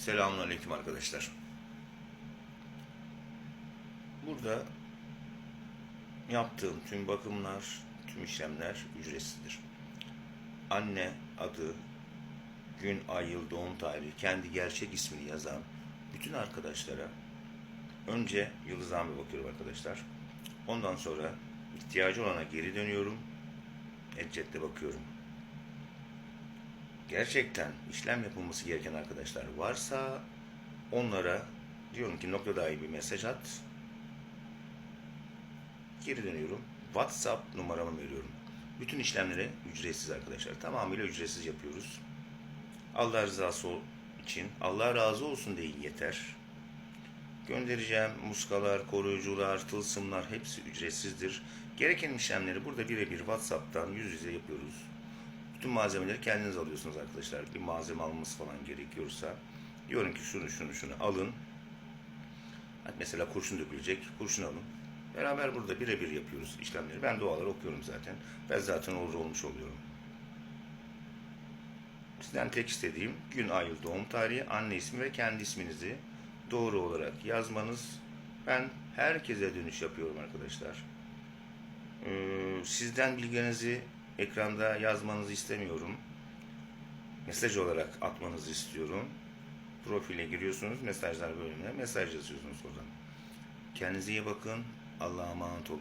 Selamünaleyküm arkadaşlar. Burada yaptığım tüm bakımlar, tüm işlemler ücretsizdir. Anne adı, gün, ay, yıl, doğum tarihi, kendi gerçek ismini yazan bütün arkadaşlara önce Yıldız Hanım'a bakıyorum arkadaşlar. Ondan sonra ihtiyacı olana geri dönüyorum. Eccet'te bakıyorum gerçekten işlem yapılması gereken arkadaşlar varsa onlara diyorum ki nokta dahi bir mesaj at. Geri dönüyorum. WhatsApp numaramı veriyorum. Bütün işlemleri ücretsiz arkadaşlar. Tamamıyla ücretsiz yapıyoruz. Allah rızası için Allah razı olsun deyin yeter. Göndereceğim muskalar, koruyucular, tılsımlar hepsi ücretsizdir. Gereken işlemleri burada birebir WhatsApp'tan yüz yüze yapıyoruz. Bütün malzemeleri kendiniz alıyorsunuz arkadaşlar. Bir malzeme alması falan gerekiyorsa diyorum ki şunu şunu şunu alın. Mesela kurşun dökülecek. Kurşun alın. Beraber burada birebir yapıyoruz işlemleri. Ben duaları okuyorum zaten. Ben zaten olur olmuş oluyorum. Sizden tek istediğim gün, ay, yıl, doğum tarihi, anne ismi ve kendi isminizi doğru olarak yazmanız. Ben herkese dönüş yapıyorum arkadaşlar. Ee, sizden bilgilerinizi ekranda yazmanızı istemiyorum. Mesaj olarak atmanızı istiyorum. Profile giriyorsunuz, mesajlar bölümüne mesaj yazıyorsunuz oradan. Kendinize iyi bakın. Allah'a emanet olun.